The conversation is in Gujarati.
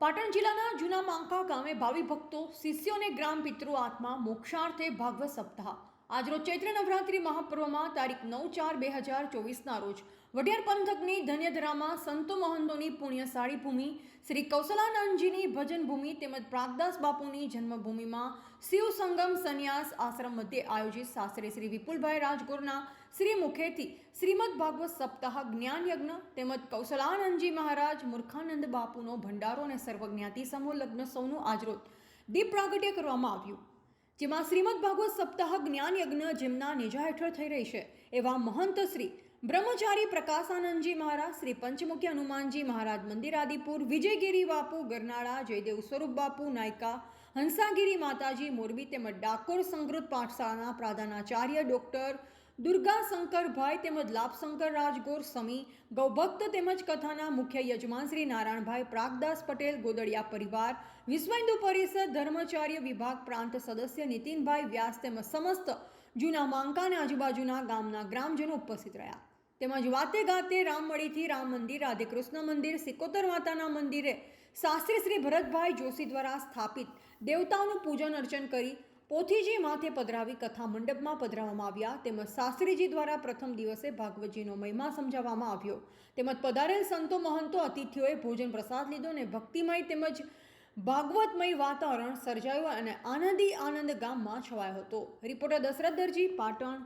પાટણ જિલ્લાના જૂના માંકા ગામે ભાવિ ભક્તો શિષ્યોને ગ્રામ પિતૃ આત્મા મોક્ષાર્થે ભાગવત સપ્તાહ આજરોજ ચૈત્ર નવરાત્રિ મહાપર્વમાં તારીખ નવ ચાર બે હજાર ચોવીસના રોજ વઢિયાર પંથકની ધન્યધરામાં સંતો મહંતોની પુણ્યશાળી ભૂમિ, શ્રી કૌશલાનંદજીની ભજન ભૂમિ તેમજ પ્રાગદાસ બાપુની જન્મભૂમિમાં શિવ સંગમ સંન્યાસ આશ્રમ મધ્યે આયોજિત શાસ્ત્રી શ્રી વિપુલભાઈ રાજગોરના શ્રી મુખેથી શ્રીમદ ભાગવત સપ્તાહ જ્ઞાન યજ્ઞ તેમજ કૌશલાનંદજી મહારાજ મૂર્ખાનંદ બાપુનો ભંડારો અને સર્વજ્ઞાતિ સમૂહ લગ્ન સૌનું આજરોજ દીપ પ્રાગટ્ય કરવામાં આવ્યું. જેમાં શ્રીમદ ભાગવત સપ્તાહ જ્ઞાન યજ્ઞ જેમના નેજા હેઠળ થઈ રહી છે, એવા મહંત શ્રી બ્રહ્મચારી પ્રકાશાનંદજી મહારાજ, શ્રી પંચમુખી હનુમાનજી મહારાજ મંદિર આદિપુર વિજયગીરી બાપુ, ગરનાળા, જયદેવ સ્વરૂપ બાપુ, નાયકા, હંસાગીરી માતાજી, મોરબી તેમજ ડાકોર સંસ્કૃત પાઠશાળાના પ્રધાનાચાર્ય ડોક્ટર દુર્ગા શંકરભાઈ તેમજ લાભશંકર રાજગોર સમી, ગૌભક્ત તેમજ કથાના મુખ્ય યજમાન શ્રી નારાયણભાઈ પ્રાગદાસ પટેલ, ગોદડિયા પરિવાર, વિશ્વ હિન્દુ પરિષદ ધર્મચાર્ય વિભાગ પ્રાંત સદસ્ય નીતિનભાઈ વ્યાસ તેમજ સમસ્ત જૂના માંકા અને આજુબાજુના ગામના ગ્રામજનો ઉપસ્થિત રહ્યા. તેમજ વાતે ગાતે રામમળીથી રામ મંદિર, રાધે કૃષ્ણ મંદિર, સિકોતર માતાના મંદિરે શાસ્ત્રી શ્રી ભરતભાઈ જોશી દ્વારા સ્થાપિત દેવતાઓનું પૂજન અર્ચન કરી પોથીજી માથે પધરાવી કથા મંડપમાં પધરાવવામાં આવ્યા. તેમજ શાસ્ત્રીજી દ્વારા પ્રથમ દિવસે ભાગવતજીનો મહિમા સમજાવવામાં આવ્યો. તેમજ પધારેલ સંતો મહંતો અતિથિઓએ ભોજન પ્રસાદ લીધો અને ભક્તિમય તેમજ ભાગવતમય વાતાવરણ સર્જાયું અને આનંદી આનંદ ગામમાં છવાયો હતો. રિપોર્ટર દશરથ દરજી, પાટણ.